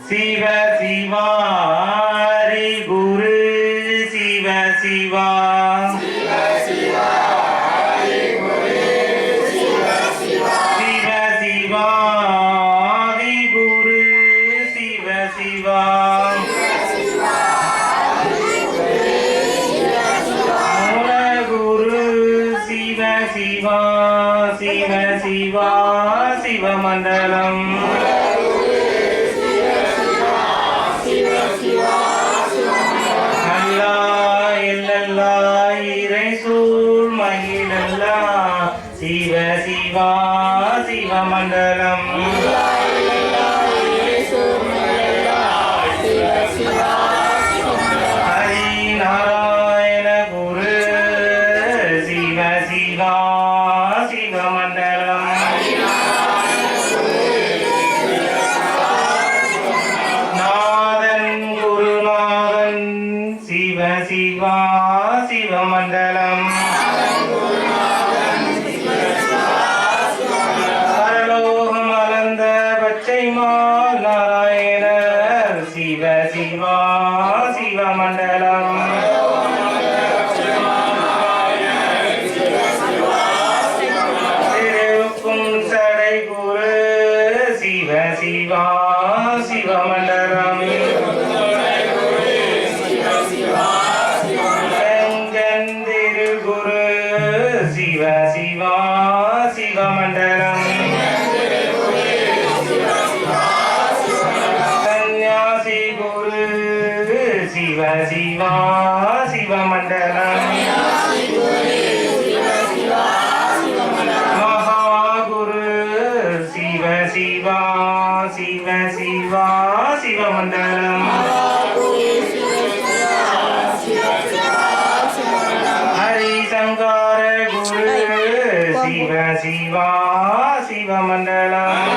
சிவ சிவாரி குரு சிவ சிவா. சிவ சிவா சிவ. சிவா சிவ சிவா சிவமண்டலம் சிவ சிவா சிவமண்டலம். சிவ சிவா சிவமண்டலம். சிவமண்டலம் சிவா சிவமண்டலம் மகாகுரு சிவ சிவா சிவ சிவா சிவமண்டலம் ஹரி சங்கார குரு சிவ சிவா சிவமண்டலம்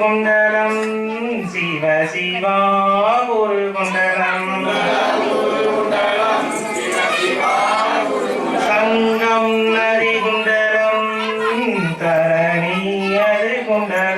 குண்டலம். சிவ சிவா குரு குண்டலம். சங்கம் நரி குண்டலம். தரணி அது குண்டலம்.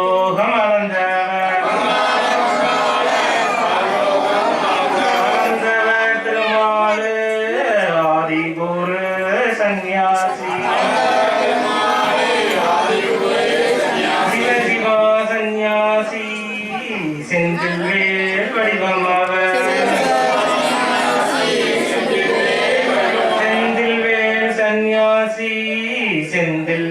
பாருலோகம் அளந்தவர் அளந்தவர் திருமாலு ஆதிகுரு சந்நியாசி. சந்நியாசி செந்தில் வேல் வடிவம் செந்தில் வேல் சந்நியாசி செந்தில்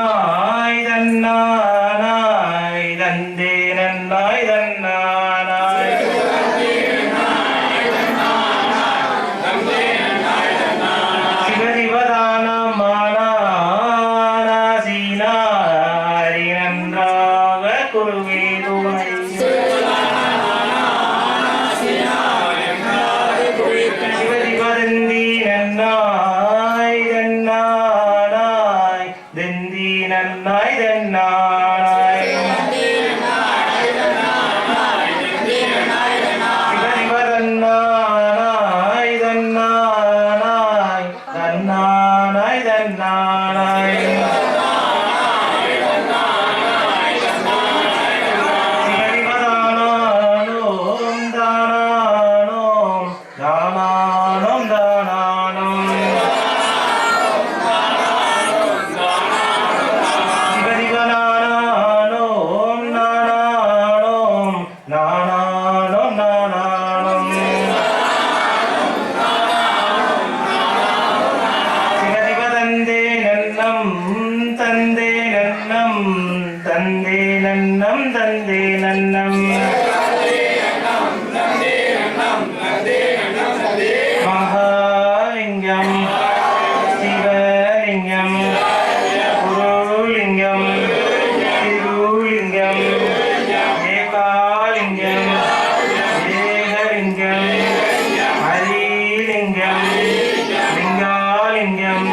அன்னம் தந்தே நன்னம் மகாலிங்கம் சிவலிங்கம் குருலிங்கம் திருலிங்கம் ஏகாலிங்கம் ஏகலிங்கம் ஹரிலிங்கம் லிங்காலிங்கம்